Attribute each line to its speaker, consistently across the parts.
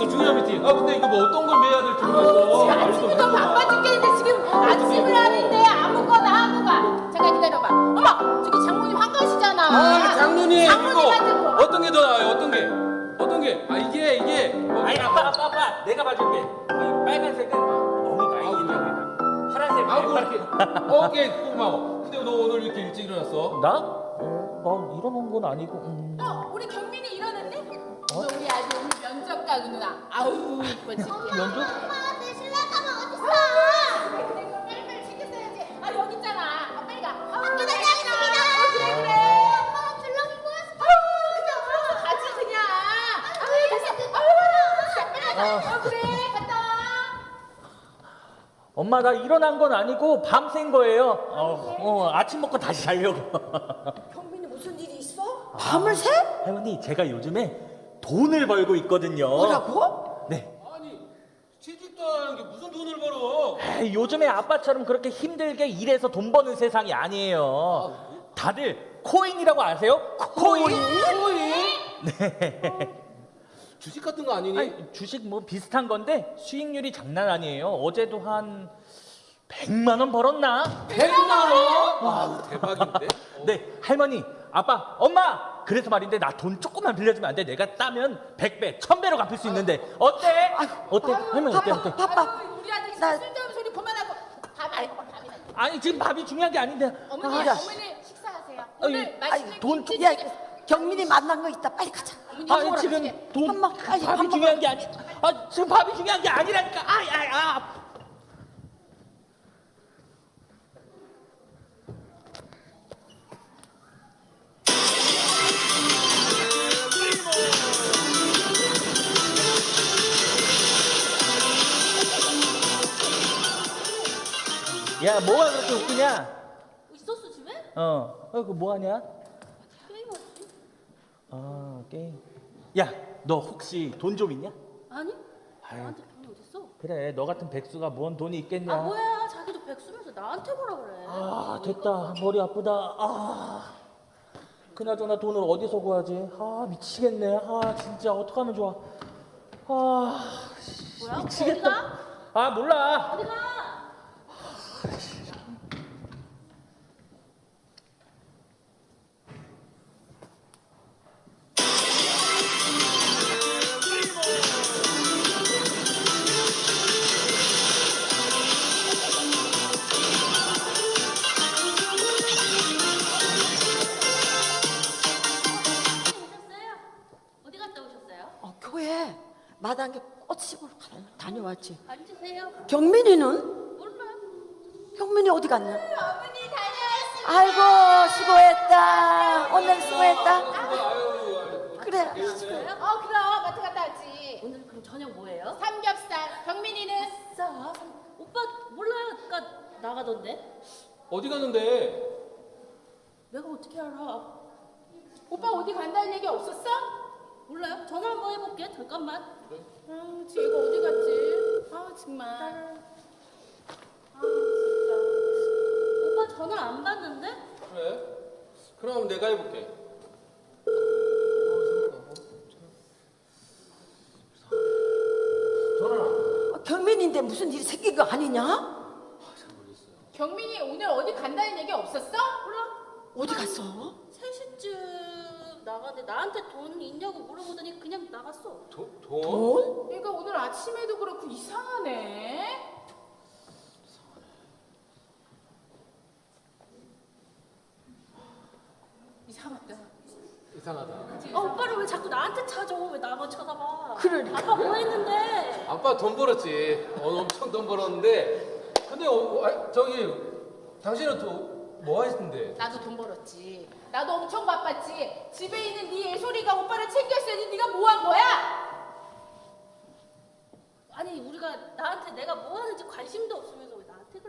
Speaker 1: 있어 중요한 미팅. 아 근데 이거 뭐 어떤 걸 매야 될지 모르겠어.
Speaker 2: 아침부터
Speaker 1: 해봐.
Speaker 2: 바빠 죽겠는데 지금 아침을 하는데 아무거나 하고 가. 잠깐 기다려봐. 어머, 저기 장모님 한가시잖아.
Speaker 1: 아 이거
Speaker 2: 장모님한테.
Speaker 1: 어떤 게 더 나아요? 어떤 게? 어떤 게 아 이게 이게. 뭐,
Speaker 3: 아니 아빠 아빠 아빠. 내가 봐줄게. 이 빨간색은 너무 많이 있는 파란색
Speaker 1: 아고 이렇게 어, 오케이 고마워. 근데 너 오늘 이렇게 일찍 일어났어?
Speaker 3: 나? 어, 난 일어난 건 아니고. 음.
Speaker 2: 어, 우리 경민이 일어났네? 너 우리 면접 가고 누나. 아우, 이쁘지.
Speaker 3: 면접?
Speaker 4: 엄마 내 신랑 가방 어딨어?
Speaker 2: 그래, 그럼 빨리 빨리 챙겼어야지. 아, 여기 있잖아. 아, 빨리 가. 아,
Speaker 4: 학교
Speaker 2: 그래,
Speaker 4: 다녀왔습니다.
Speaker 2: 그래, 그래.
Speaker 4: 엄마 줄넘기 뭐였어?
Speaker 2: 아유, 그냥 불러서 가지, 그냥. 아유, 됐어. 아유, 빨리 가. 어, 그래, 갔다 와.
Speaker 3: 엄마 나 일어난 건 아니고 밤샌 거예요 어, 어, 아침 먹고 다시 자려고
Speaker 5: 경민이 무슨 일이 있어? 밤을 새?
Speaker 3: 할머니 제가 요즘에 돈을 벌고 있거든요
Speaker 5: 뭐라고?
Speaker 3: 네
Speaker 1: 아니 취직도 안 하는 게 무슨 돈을 벌어
Speaker 3: 에이, 요즘에 아빠처럼 그렇게 힘들게 일해서 돈 버는 세상이 아니에요 다들 코인이라고 아세요? 코인?
Speaker 1: 코인? 주식 같은 거 아니니?
Speaker 3: 아니, 주식 뭐 비슷한 건데 수익률이 장난 아니에요. 어제도 한 100만 원 벌었나?
Speaker 1: 100만 원? 와 대박인데?
Speaker 3: 네, 할머니, 아빠, 엄마. 그래서 말인데 나 돈 조금만 빌려주면 안 돼? 내가 따면 100배, 1000배로 갚을 수 있는데 어때? 어때? 할머니 어때? 어때?
Speaker 5: 바빠
Speaker 2: 우리 아들
Speaker 5: 나-
Speaker 2: 쓸데없는 소리 그만하고 밥 안, 밥이나.
Speaker 3: 아니 지금 밥이 중요한 게 아닌데.
Speaker 2: 어머니,
Speaker 5: 아, 야.
Speaker 2: 어머니 식사하세요. 오늘 맛있는
Speaker 5: 아이 돈
Speaker 2: 김치
Speaker 5: 야
Speaker 2: 찌개.
Speaker 5: 경민이 만난 거 있다 빨리 가자
Speaker 3: 아니
Speaker 5: 먹으러
Speaker 3: 지금.
Speaker 5: 돈밥 먹- 빨리 밥
Speaker 3: 밥이. 중요한 게 아니. 아 지금 밥이 중요한 게 아니라니까. 아, 아, 아. 야, 뭐가 그렇게 웃기냐?
Speaker 4: 있었어 집에?
Speaker 3: 어, 어, 그뭐 하냐?
Speaker 4: 게임하지?
Speaker 3: 아, 게임. 야, 너 혹시 돈 좀 있냐?
Speaker 4: 아니? 나한테 돈이 어딨어?
Speaker 3: 그래, 너 같은 백수가 뭔 돈이 있겠냐?
Speaker 4: 아 뭐야 자기도 백수면서 나한테 뭐라 그래
Speaker 3: 아, 됐다. 머리 아프다. 아. 그나저나 돈을 어디서 구하지? 아, 미치겠네. 아, 진짜 어떡하면 좋아. 아, 씨,
Speaker 4: 뭐야?
Speaker 3: 미치겠다.
Speaker 4: 어디 가?
Speaker 3: 아, 몰라.
Speaker 4: 어디 가?
Speaker 5: 갔냐? 아이고 수고했다 오늘 수고했다 그래
Speaker 2: 어, 그럼 마트 갔다 왔지.
Speaker 4: 오늘 그럼 저녁 뭐예요?
Speaker 2: 삼겹살. 경민이는
Speaker 4: 싸 오빠 몰라요 아까 나가던데
Speaker 1: 어디 갔는데?
Speaker 4: 내가 어떻게 알아
Speaker 2: 오빠 어디 간다는 얘기 없었어?
Speaker 4: 몰라요 전화 한번 해볼게 잠깐만
Speaker 2: 아, 지혜가 어디 갔지? 아, 정말. 아, 진짜.
Speaker 4: 전화 안 받는데?
Speaker 1: 그래? 그럼 내가 해볼게 전화를 안
Speaker 5: 어, 경민인데 무슨 일이 생긴 거 아니냐?
Speaker 2: 경민이 오늘 어디 간다는 얘기 없었어?
Speaker 4: 몰라
Speaker 5: 어디 갔어?
Speaker 4: 3시쯤 나가는데 나한테 돈 있냐고 물어보더니 그냥 나갔어
Speaker 1: 돈? 돈?
Speaker 5: 돈?
Speaker 2: 얘가 오늘 아침에도 그렇고 이상하네. 이상하다.
Speaker 1: 이상하다
Speaker 4: 아 오빠를 왜 자꾸 나한테 찾아 왜 나만 쳐다봐
Speaker 5: 그러니까.
Speaker 4: 아빠 뭐 했는데
Speaker 1: 아빠 돈 벌었지 어, 엄청 돈 벌었는데 근데 어, 어, 아, 저기 당신은 또뭐 했는데?
Speaker 2: 나도 돈 벌었지. 나도 엄청 바빴지. 집에 있는 네 애소리가 오빠를 챙겼어야지. 네가 뭐 한 거야?
Speaker 4: 아니 우리가 나한테 내가 뭐 하는지 관심도 나한테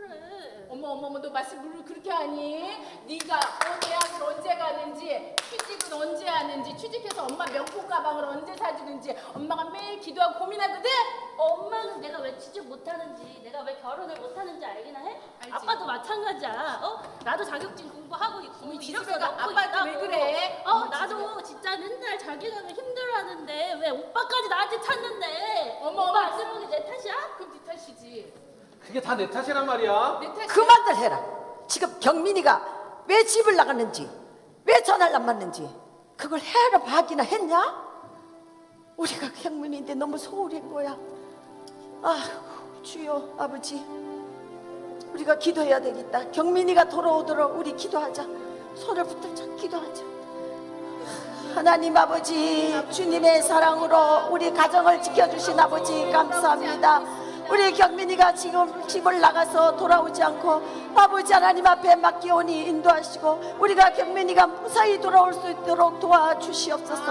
Speaker 4: 그래
Speaker 2: 어머 어머 어머 너 말씀을 그렇게 하니? 네가 어, 대학을 언제 가는지 취직은 언제 하는지 취직해서 엄마 명품 가방을 언제 사주는지 엄마가 매일 기도하고 고민하거든?
Speaker 4: 엄마는 내가 왜 취직 못하는지 내가 왜 결혼을 못 하는지 알기나 해?
Speaker 2: 알지.
Speaker 4: 아빠도 마찬가지야. 어? 나도 자격증 공부하고 있고
Speaker 2: 어머,
Speaker 4: 이력서
Speaker 2: 지지배가
Speaker 4: 넣고
Speaker 2: 아빠한테
Speaker 4: 있다고.
Speaker 2: 왜 그래?
Speaker 4: 어,
Speaker 2: 어머,
Speaker 4: 나도 진짜 맨날 자기가 힘들어하는데 왜 오빠까지 나한테 찾는데?
Speaker 2: 어머,
Speaker 4: 오빠
Speaker 2: 어머.
Speaker 4: 안 들어오는 내 탓이야?
Speaker 2: 그럼 네 탓이지.
Speaker 1: 그게 다 내 탓이란 말이야.
Speaker 5: 그만들 해라. 지금 경민이가 왜 집을 나갔는지, 왜 전화를 안 받는지 그걸 헤아려 봐기나 했냐? 우리가 경민인데 너무 소홀한 거야. 아, 주여 아버지, 우리가 기도해야 되겠다. 경민이가 돌아오도록 우리 기도하자. 손을 붙들자, 기도하자. 하나님 아버지, 주님의 사랑으로 우리 가정을 지켜주신 아버지 감사합니다. 우리 경민이가 지금 집을 나가서 돌아오지 않고 아버지 하나님 앞에 맡기오니 인도하시고 우리가 경민이가 무사히 돌아올 수 있도록 도와주시옵소서.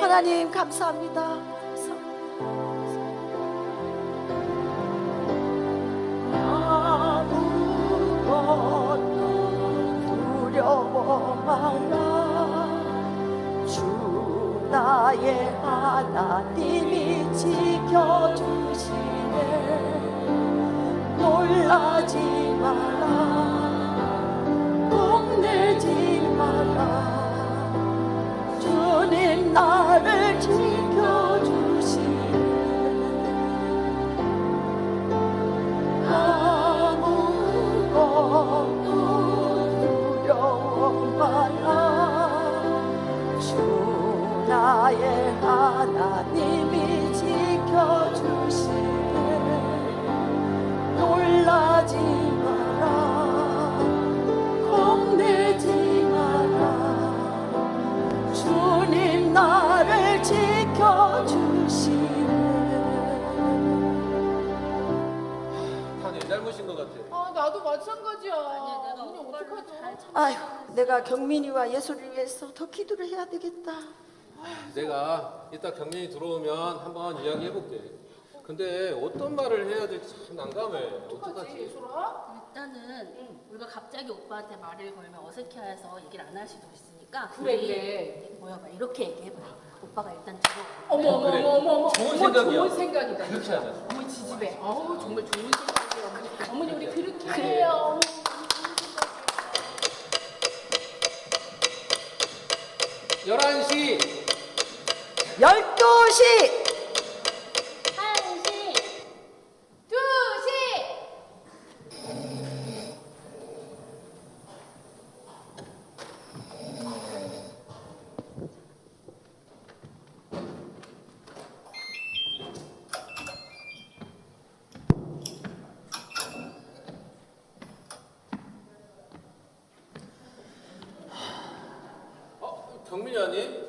Speaker 5: 하나님 감사합니다. 주 나의 하나님이 지켜주시네 놀라지 마라 내
Speaker 1: 잘못인 것 같아.
Speaker 2: 아 나도 마찬가지야.
Speaker 4: 아니야, 내가
Speaker 2: 언니 어떡하죠?
Speaker 5: 아휴 내가 경민이와 예수를 위해서 더 기도를 해야 되겠다
Speaker 1: 내가 이따 경민이 들어오면 한번 이야기해 볼게. 근데 어떤 말을 해야 될지 참 난감해.
Speaker 2: 어떡하지
Speaker 1: 어떡하지?
Speaker 2: 예술아?
Speaker 4: 일단은 우리가 갑자기 오빠한테 말을 걸면 어색해해서 얘기를 안 할 수도 있으니까
Speaker 2: 그래,
Speaker 4: 우리
Speaker 2: 그래.
Speaker 4: 모여봐 이렇게 얘기해봐 오빠가 일단 들어
Speaker 2: 어머 어머
Speaker 1: 그래.
Speaker 2: 어머 어머 어머
Speaker 1: 좋은 생각이야.
Speaker 2: 좋은 생각이다.
Speaker 1: 그렇게 하자.
Speaker 2: 어머 지지배. 어우 정말 좋은 생각이야. 어머니. 우리 그렇게 해요. 어머.
Speaker 1: 열한 시
Speaker 5: 열 두 시.
Speaker 1: 어, 경민이 아니?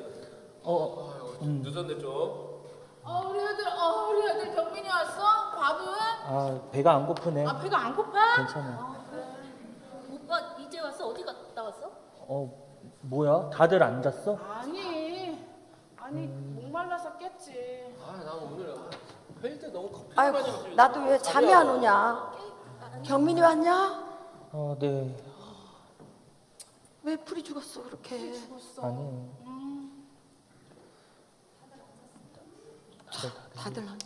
Speaker 3: 어,
Speaker 1: 아이고, 좀 늦었네 좀.
Speaker 2: 어 우리 아들 어 우리 아들 경민이 왔어? 밥은?
Speaker 3: 아 배가 안 고프네.
Speaker 2: 아 배가 안 고파?
Speaker 3: 괜찮아.
Speaker 4: 오빠 이제 왔어 어디 갔다 왔어?
Speaker 3: 어 뭐야? 다들 안 잤어?
Speaker 2: 아니 아니 목말라서 깼지.
Speaker 1: 아, 나 오늘 아, 회의 때 너무 커피
Speaker 5: 아이고
Speaker 1: 많이 마시고
Speaker 5: 나도 왜 잠이 안 오냐 경민이 왔냐?
Speaker 3: 어 네.
Speaker 5: 왜 풀이 죽었어 그렇게
Speaker 2: 죽었어.
Speaker 3: 아니.
Speaker 2: 음.
Speaker 5: 다들 한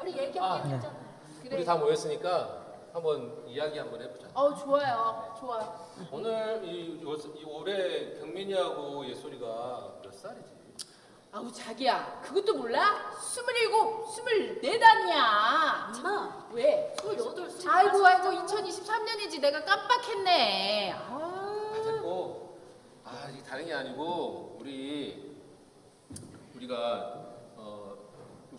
Speaker 4: 우리 얘기하게
Speaker 1: 아,
Speaker 4: 됐잖아
Speaker 2: 그래.
Speaker 1: 우리 다 모였으니까 한번 이야기 한번 해보자.
Speaker 2: 어 좋아요 좋아요.
Speaker 1: 오늘 이, 요, 이 올해 경민이하고 예솔이가 몇 살이지?
Speaker 2: 아우 자기야 그것도 몰라? 스물일곱 스물네단이야.
Speaker 4: 마
Speaker 2: 왜?
Speaker 4: 스물여덟 스물다섯
Speaker 2: 아이고 아이고 2023년이지 내가 깜빡했네. 아.
Speaker 1: 아, 됐고. 아, 이게 다른 게 아니고 우리 우리가 어,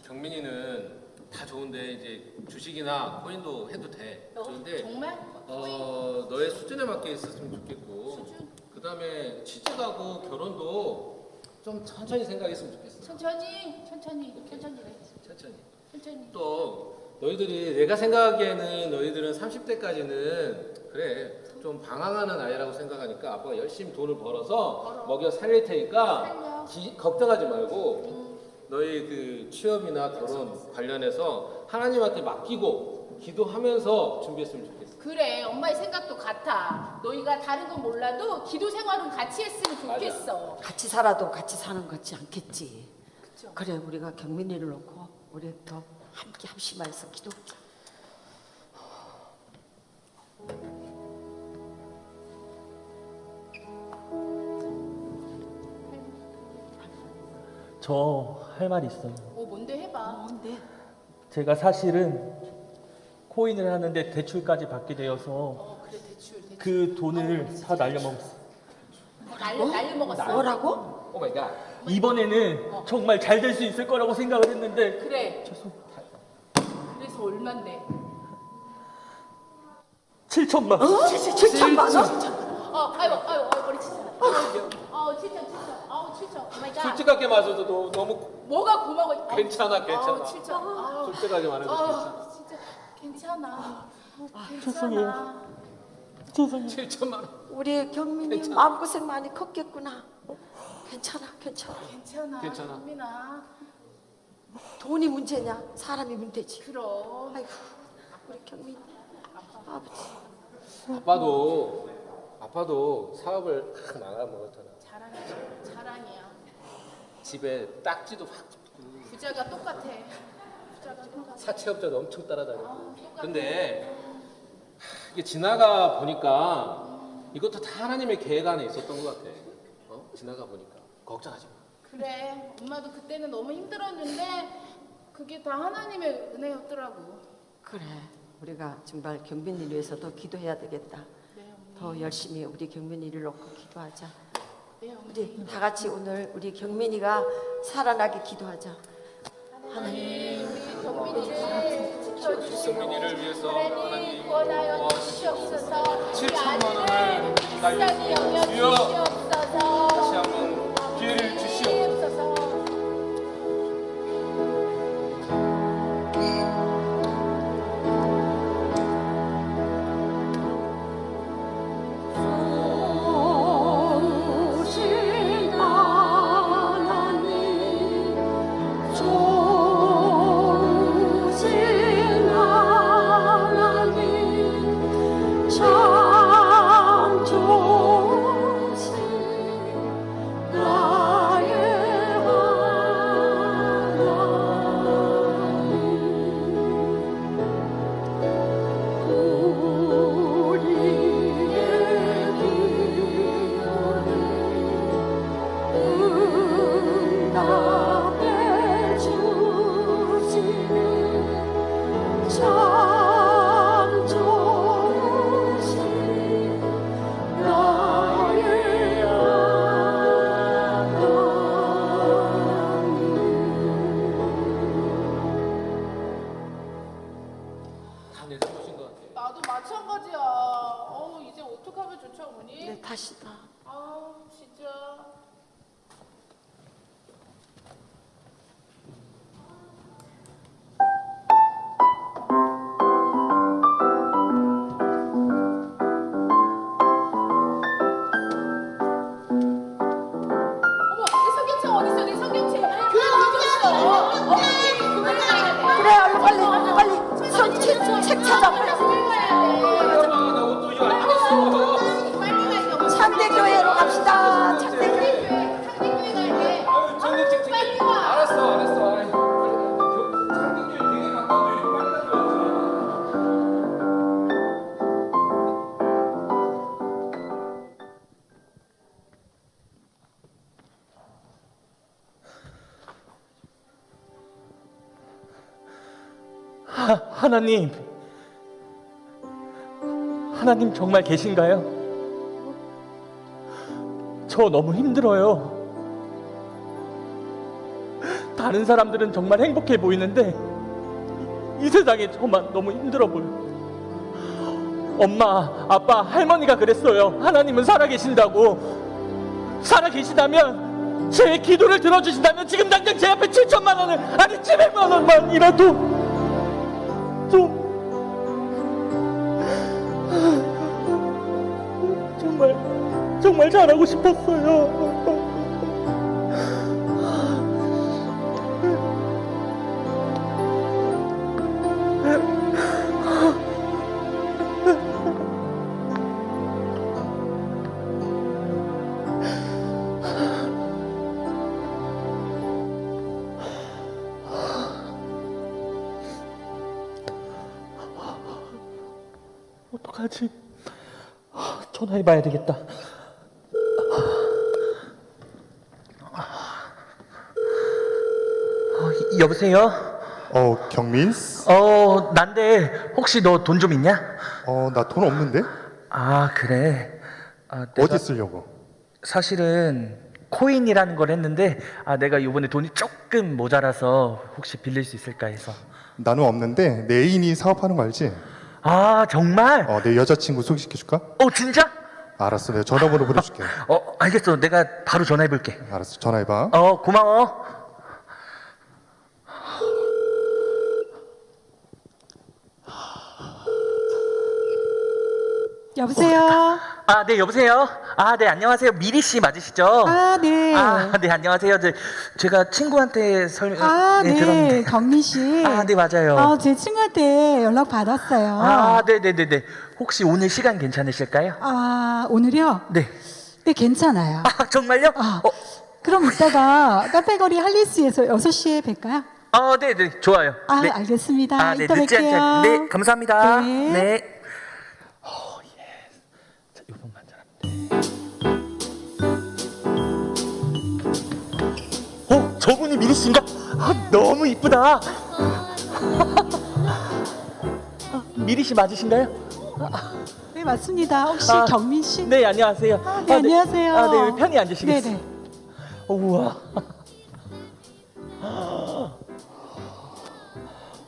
Speaker 1: 경민이는 다 좋은데 이제 주식이나 코인도 해도 돼.
Speaker 2: 어,
Speaker 1: 그런데
Speaker 2: 정말?
Speaker 1: 어, 너의 수준에 맞게 있었으면 좋겠고.
Speaker 2: 수준?
Speaker 1: 그 다음에 취직하고 결혼도 좀 천천히 생각했으면 좋겠어.
Speaker 2: 천천히 천천히 천천히 해.
Speaker 1: 천천히.
Speaker 2: 천천히.
Speaker 1: 또 너희들이 내가 생각하기에는 너희들은 30대까지는 그래 좀 방황하는 아이라고 생각하니까 아빠가 열심히 돈을 벌어서
Speaker 2: 벌어.
Speaker 1: 먹여 살릴 테니까
Speaker 2: 살려.
Speaker 1: 기- 걱정하지 말고
Speaker 2: 음.
Speaker 1: 너희 그 취업이나 결혼 관련해서 하나님한테 맡기고 기도하면서 준비했으면 좋겠어.
Speaker 2: 그래 엄마의 생각도 같아. 너희가 다른 건 몰라도 기도 생활은 같이 했으면 좋겠어.
Speaker 5: 같이 살아도 같이 사는 것 같지 않겠지
Speaker 2: 그쵸?
Speaker 5: 그래 우리가 경민이를 놓고 우리 더 함께 합심하여서 기도하자.
Speaker 3: 저 할 말이 있어요.
Speaker 2: 어 뭔데 해봐. 뭔데?
Speaker 3: 제가 사실은 코인을 하는데 대출까지 받게 되어서
Speaker 2: 어 그래 대출 대출.
Speaker 3: 그 돈을 다 날려먹었어요.
Speaker 2: 날려 날려 먹었어.
Speaker 5: 뭐라고?
Speaker 1: 오 마이 갓.
Speaker 3: 이번에는 정말 잘 될 수 있을 거라고 생각을 했는데
Speaker 2: 그래. 그래서 얼만데?
Speaker 3: 7천만 원.
Speaker 5: 어? 7천만 원?
Speaker 2: 어 아이고 아이고 아이고 머리 치잖아. 어 칠천 칠천. 아우 칠천. 오 마이 갓.
Speaker 1: 솔직하게 말해도 너- 너무
Speaker 2: 뭐가 고마워. 어,
Speaker 1: 괜찮아, 괜찮아.
Speaker 2: 아우 칠천. 아우.
Speaker 1: 솔직하게 말해도 괜찮아.
Speaker 2: 아 괜찮아.
Speaker 3: 죄송해요. 죄송해요.
Speaker 1: 7천만 원.
Speaker 5: 우리 경민이
Speaker 1: 괜찮아.
Speaker 5: 마음고생 많이 컸겠구나. 괜찮아, 괜찮아.
Speaker 2: 괜찮아.
Speaker 1: 괜찮아.
Speaker 2: 민아.
Speaker 5: 돈이 문제냐? 사람이 문제지.
Speaker 2: 그럼.
Speaker 5: 아이고, 우리 경민이. 아버지.
Speaker 1: 아빠도 아빠도 사업을 확 나가 먹었잖아.
Speaker 2: 자랑이야. 자랑이야.
Speaker 1: 집에 딱지도 확
Speaker 2: 부자가 똑같아.
Speaker 1: 사채업자도 엄청 따라다녀.
Speaker 2: 아.
Speaker 1: 근데 하, 이게 지나가 보니까 이것도 다 하나님의 계획 안에 있었던 것 같아. 어? 지나가 보니까 걱정하지 마.
Speaker 2: 그래. 엄마도 그때는 너무 힘들었는데 그게 다 하나님의 은혜였더라고.
Speaker 5: 그래. 우리가 정말 경민이를 위해서 더 기도해야 되겠다.
Speaker 2: 네.
Speaker 5: 더 열심히 우리 경민이를 놓고 기도하자.
Speaker 2: 네.
Speaker 5: 우리 다 같이 오늘 우리 경민이가 살아나게 기도하자.
Speaker 2: 하나님, 주시고
Speaker 1: 경민이를 위해서
Speaker 2: 하나님 구원하여
Speaker 1: 어,
Speaker 2: 주시옵소서. 우리
Speaker 1: 7천만 원을 주여.
Speaker 5: 찾아
Speaker 2: 교회 가야 돼
Speaker 1: 엄마 나 옷도 이거 안 입었어.
Speaker 2: 빨리 가야 돼
Speaker 5: 창대교회로 갑시다 창대교회
Speaker 2: 창대교회 가야 돼
Speaker 1: 아유 정력증 챙겨.
Speaker 2: 빨리 와.
Speaker 1: 알았어 알았어. 아이, 빨리 가. 창경교회 되게 가까운데 빨리 가자.
Speaker 3: 하, 하나님. 하나님 정말 계신가요? 저 너무 힘들어요. 다른 사람들은 정말 행복해 보이는데 이, 이 세상에 저만 너무 힘들어 보여. 엄마, 아빠, 할머니가 그랬어요. 하나님은 살아 계신다고. 살아 계시다면 제 기도를 들어주신다면 지금 당장 제 앞에 7천만 원을 아니 700만 원만이라도 정말 잘하고 싶었어요. 어떡하지? 전화해봐야 되겠다. 여보세요?
Speaker 6: 어, 경민?
Speaker 3: 어, 난데 혹시 너 돈 좀 있냐?
Speaker 6: 어, 나 돈 없는데?
Speaker 3: 아, 그래. 아, 내가
Speaker 6: 어디 쓰려고?
Speaker 3: 사실은 코인이라는 걸 했는데 아, 내가 이번에 돈이 조금 모자라서 혹시 빌릴 수 있을까 해서.
Speaker 6: 나는 없는데 내 애인이 사업하는 거 알지?
Speaker 3: 아, 정말?
Speaker 6: 어, 내 여자친구 소개시켜 줄까?
Speaker 3: 어, 진짜?
Speaker 6: 알았어, 내가 전화번호 보내줄게.
Speaker 3: 어, 알겠어. 내가 바로 전화해 볼게.
Speaker 6: 알았어, 전화해봐.
Speaker 3: 어, 고마워.
Speaker 7: 여보세요.
Speaker 3: 아, 네, 여보세요. 아, 네, 안녕하세요. 미리 씨 맞으시죠?
Speaker 7: 아, 네.
Speaker 3: 아, 네, 안녕하세요. 저, 제가 친구한테 설명
Speaker 7: 아, 네.
Speaker 3: 들었는데.
Speaker 7: 경민 씨.
Speaker 3: 아, 네, 맞아요.
Speaker 7: 아, 제 친구한테 연락 받았어요.
Speaker 3: 아, 네, 네, 네, 네. 혹시 오늘 시간 괜찮으실까요?
Speaker 7: 아, 오늘요?
Speaker 3: 네.
Speaker 7: 네, 괜찮아요.
Speaker 3: 아, 정말요?
Speaker 7: 아.
Speaker 3: 어,
Speaker 7: 그럼 이따가 카페거리 할리스에서 6시에 뵐까요?
Speaker 3: 아, 네, 네, 좋아요.
Speaker 7: 아,
Speaker 3: 네.
Speaker 7: 알겠습니다.
Speaker 3: 아, 네,
Speaker 7: 이따
Speaker 3: 늦지 않게.
Speaker 7: 뵐게요.
Speaker 3: 네, 감사합니다.
Speaker 7: 네.
Speaker 3: 네. 저분이 미리 씨인가? 아, 너무 이쁘다. 아, 미리 씨 맞으신가요?
Speaker 7: 네, 맞습니다. 혹시
Speaker 3: 아,
Speaker 7: 경민 씨?
Speaker 3: 네, 안녕하세요.
Speaker 7: 아, 네, 안녕하세요.
Speaker 3: 아, 네, 여기 편히 앉으시겠어요?
Speaker 7: 네네.
Speaker 3: 어, 우와.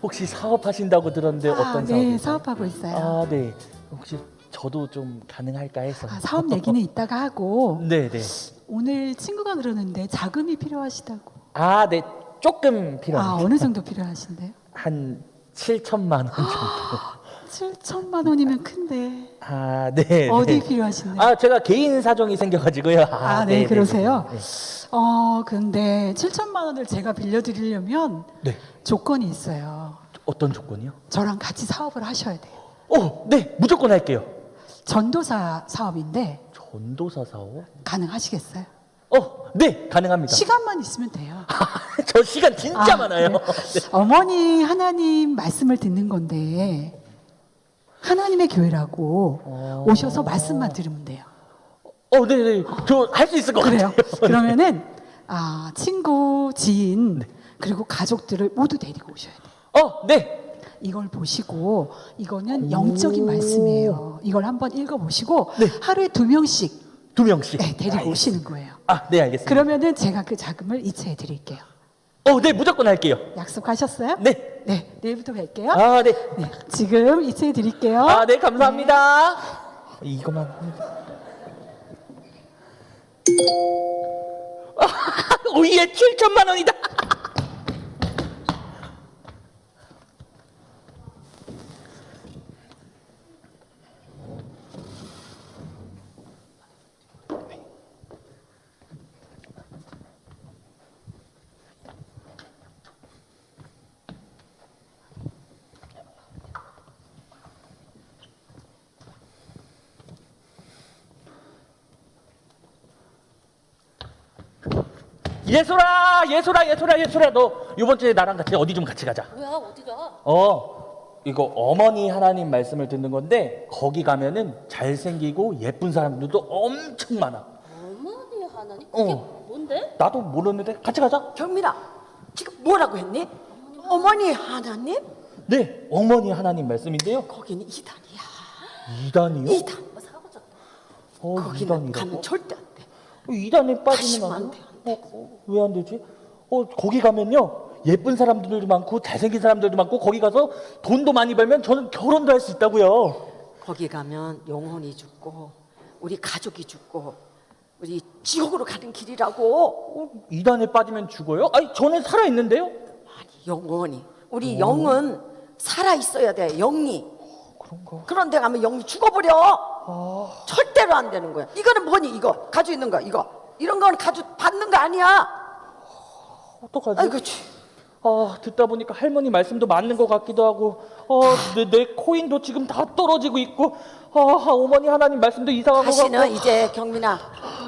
Speaker 3: 혹시 사업하신다고 들었는데
Speaker 7: 아,
Speaker 3: 어떤
Speaker 7: 네,
Speaker 3: 사업이세요?
Speaker 7: 사업하고 있어요.
Speaker 3: 아, 네. 혹시 저도 좀 가능할까 해서.
Speaker 7: 아, 사업 얘기는 이따가 하고
Speaker 3: 네, 네.
Speaker 7: 오늘 친구가 그러는데 자금이 필요하시다고.
Speaker 3: 아, 네. 조금
Speaker 7: 아,
Speaker 3: 필요합니다.
Speaker 7: 어느 정도 필요하신데요?
Speaker 3: 한 7천만 원 정도.
Speaker 7: 7천만 원이면 큰데
Speaker 3: 아, 네.
Speaker 7: 어디
Speaker 3: 네.
Speaker 7: 필요하신데요?
Speaker 3: 아, 제가 개인 사정이 생겨가지고요.
Speaker 7: 아, 네, 그러세요?
Speaker 3: 네.
Speaker 7: 어, 근데 7천만 원을 제가 빌려드리려면
Speaker 3: 네.
Speaker 7: 조건이 있어요.
Speaker 3: 어떤 조건이요?
Speaker 7: 저랑 같이 사업을 하셔야 돼요.
Speaker 3: 어, 네. 무조건 할게요.
Speaker 7: 전도사 사업인데
Speaker 3: 전도사 사업?
Speaker 7: 가능하시겠어요?
Speaker 3: 어, 네. 가능합니다.
Speaker 7: 시간만 있으면 돼요.
Speaker 3: 저 시간 진짜
Speaker 7: 아,
Speaker 3: 많아요.
Speaker 7: 그래요? 어머니 하나님 말씀을 듣는 건데 하나님의 교회라고
Speaker 3: 어.
Speaker 7: 오셔서 말씀만 들으면 돼요.
Speaker 3: 어, 네, 네. 저 할 수 있을 것
Speaker 7: 그래요?
Speaker 3: 같아요.
Speaker 7: 그러면은 아, 친구, 지인
Speaker 3: 네.
Speaker 7: 그리고 가족들을 모두 데리고 오셔야 돼요.
Speaker 3: 어, 네.
Speaker 7: 이걸 보시고 이거는 영적인 말씀이에요. 이걸 한번 읽어보시고
Speaker 3: 네.
Speaker 7: 하루에 두 명씩
Speaker 3: 두 명씩.
Speaker 7: 네, 데리고. 오시는 거예요.
Speaker 3: 아, 네, 알겠습니다.
Speaker 7: 그러면은 제가 그 자금을 이체해 드릴게요.
Speaker 3: 어, 네, 무조건 할게요.
Speaker 7: 약속하셨어요?
Speaker 3: 네.
Speaker 7: 네, 내일부터 뵐게요.
Speaker 3: 아, 네.
Speaker 7: 네, 지금 이체해 드릴게요.
Speaker 3: 아, 네, 감사합니다. 이거만. 오 예, 7천만 원이다. 예솔아, 예솔아, 예솔아, 예솔아, 너 이번 주에 나랑 같이 어디 좀 같이 가자.
Speaker 4: 뭐야 어디가?
Speaker 3: 어, 이거 어머니 하나님 말씀을 듣는 건데 거기 가면은 잘생기고 예쁜 사람들도 엄청 많아.
Speaker 4: 어머니 하나님? 그게
Speaker 3: 어.
Speaker 4: 뭔데?
Speaker 3: 나도 모르는데 같이 가자.
Speaker 5: 경민아, 지금 뭐라고 했니? 어머니 하나님?
Speaker 3: 네, 어머니 하나님 말씀인데요.
Speaker 5: 거기는 이단이야.
Speaker 3: 이단이요?
Speaker 5: 이단.
Speaker 4: 뭐 사고 졌다.
Speaker 3: 어,
Speaker 5: 거기는 가면
Speaker 3: 이단이라고?
Speaker 5: 절대 안 돼.
Speaker 3: 어, 이단에 빠지면
Speaker 5: 안안
Speaker 3: 돼?
Speaker 5: 돼,
Speaker 3: 어, 어, 왜 안 되지? 어, 거기 가면요. 예쁜 사람들도 많고 잘생긴 사람들도 많고 거기 가서 돈도 많이 벌면 저는 결혼도 할 수 있다고요.
Speaker 5: 거기 가면 영혼이 죽고 우리 가족이 죽고 우리 지옥으로 가는 길이라고.
Speaker 3: 어, 이단에 빠지면 죽어요? 아니, 저는 살아 있는데요.
Speaker 5: 아니 영혼이 우리 영은 살아 있어야 돼. 영이.
Speaker 3: 그런가?
Speaker 5: 그런데 가면 영이 죽어버려.
Speaker 3: 아.
Speaker 5: 절대로 안 되는 거야. 이거는 뭐니 이거 가지고 있는 거 이거 이런 건 가지고 받는 거 아니야.
Speaker 3: 어떡하지?
Speaker 5: 아이고 치.
Speaker 3: 아 듣다 보니까 할머니 말씀도 맞는 것 같기도 하고 어내 내 코인도 지금 다 떨어지고 있고 아 어머니 하나님 말씀도 이상한 것
Speaker 5: 다시는
Speaker 3: 같고
Speaker 5: 이제 경민아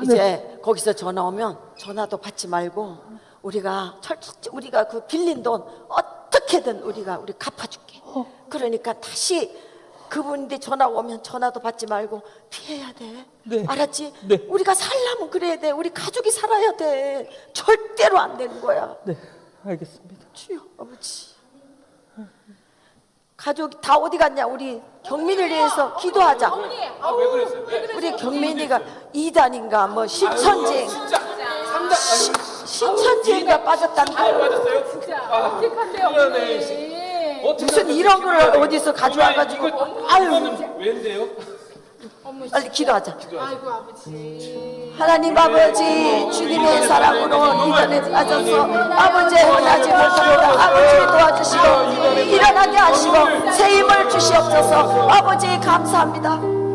Speaker 5: 이제 거기서 전화 오면 전화도 받지 말고 우리가 철저히 우리가 그 빌린 돈 어떻게든 우리가 우리 갚아줄게. 그러니까 다시
Speaker 8: 그분인데 전화 오면 전화도 받지 말고 피해야 돼.
Speaker 3: 네.
Speaker 8: 알았지?
Speaker 3: 네.
Speaker 8: 우리가 살려면 그래야 돼. 우리 가족이 살아야 돼. 절대로 안 되는 거야.
Speaker 3: 네, 알겠습니다.
Speaker 8: 주여 아버지. 가족이 다 어디 갔냐? 우리 경민을 위해서 기도하자.
Speaker 2: 어머니,
Speaker 1: 아왜 그랬어요? 왜?
Speaker 8: 우리 경민이가 이단인가 뭐 신천지
Speaker 1: 진짜 삼단 아유,
Speaker 8: 신천지인가 빠졌다는
Speaker 1: 아
Speaker 8: 거.
Speaker 1: 맞았어요?
Speaker 2: 진짜
Speaker 1: 아,
Speaker 2: 어떡한데요. 어머니.
Speaker 8: 무슨 이런 걸? 어디서 가져와가지고. 아유.
Speaker 2: 어머,
Speaker 8: 빨리 기도하자.
Speaker 2: 아이고 아버지.
Speaker 8: 하나님 아버지 주님의 사랑으로 이전에 빠져서 아버지의 원하지 못합니다 아버지 도와주시고 일어나게 하시고 새 힘을 주시옵소서. 아버지 감사합니다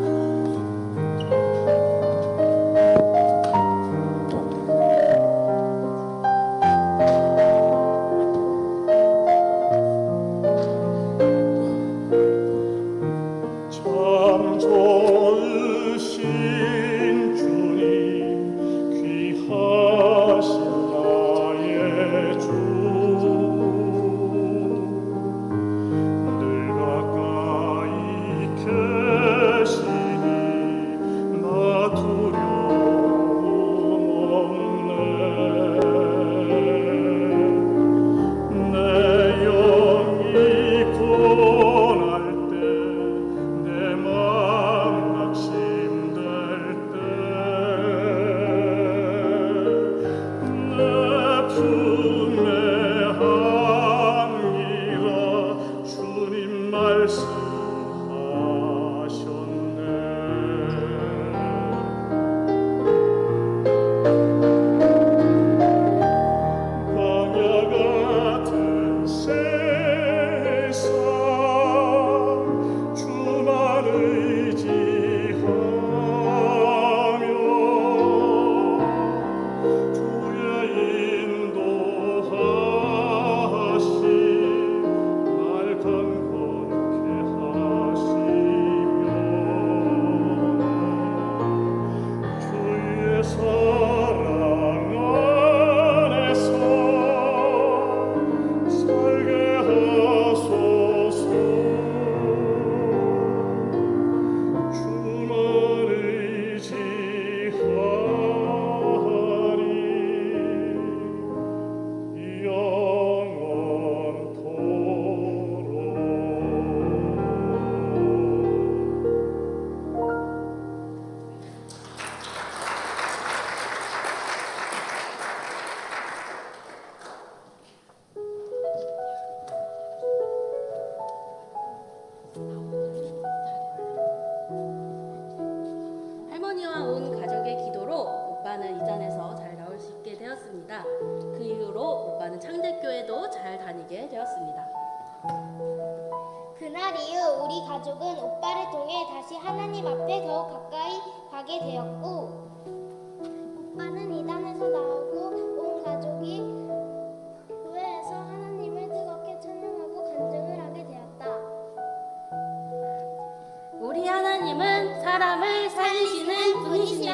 Speaker 4: 사람을 살리시는 분이십니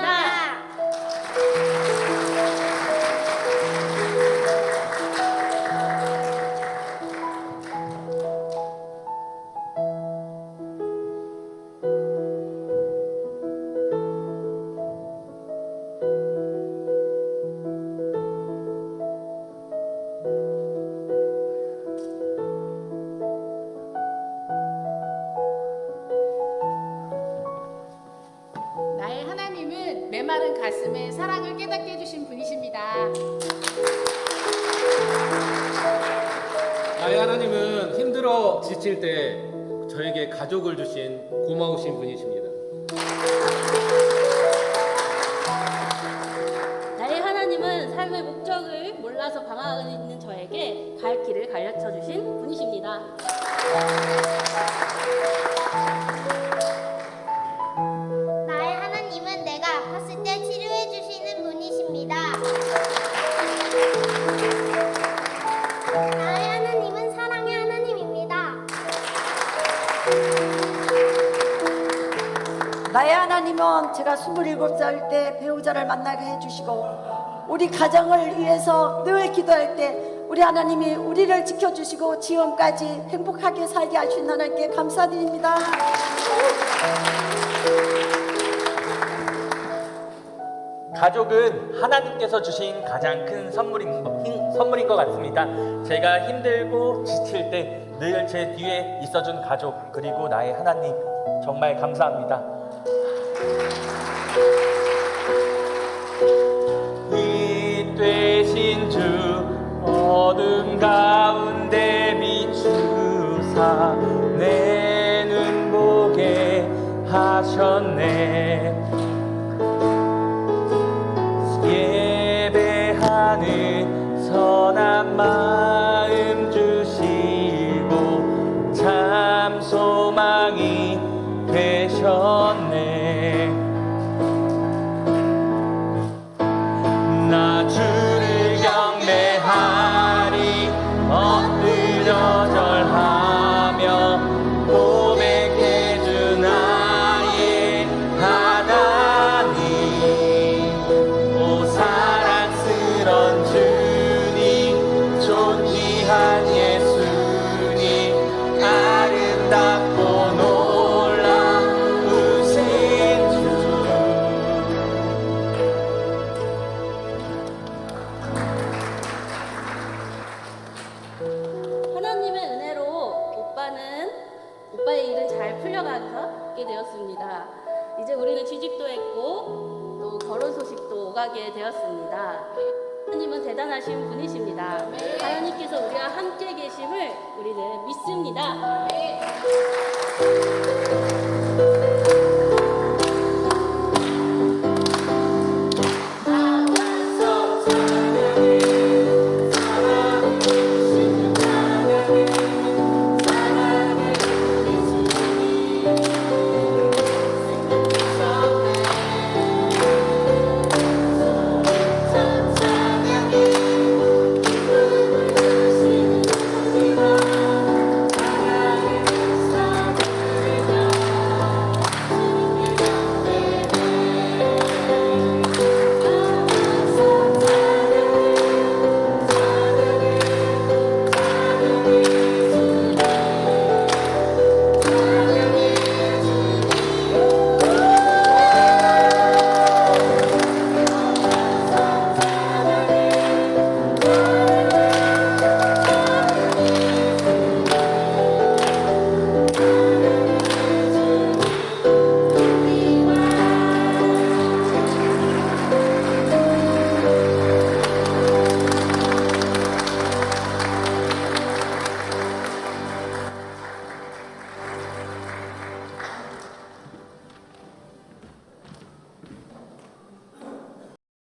Speaker 4: 갈 길을 가르쳐 주신 분이십니다.
Speaker 9: 나의 하나님은 내가 아팠을 때 치료해 주시는 분이십니다. 나의 하나님은 사랑의 하나님입니다.
Speaker 8: 나의 하나님은 제가 27살 때 배우자를 만나게 해주시고 우리 가정을 위해서 늘 기도할 때
Speaker 5: 우리 하나님이 우리를 지켜주시고 지금까지 행복하게 살게 하신 하나님께 감사드립니다.
Speaker 10: 가족은 하나님께서 주신 가장 큰 선물인, 선물인 것 같습니다. 제가 힘들고 지칠 때 늘 제 뒤에 있어준 가족 그리고 나의 하나님 정말
Speaker 3: 감사합니다.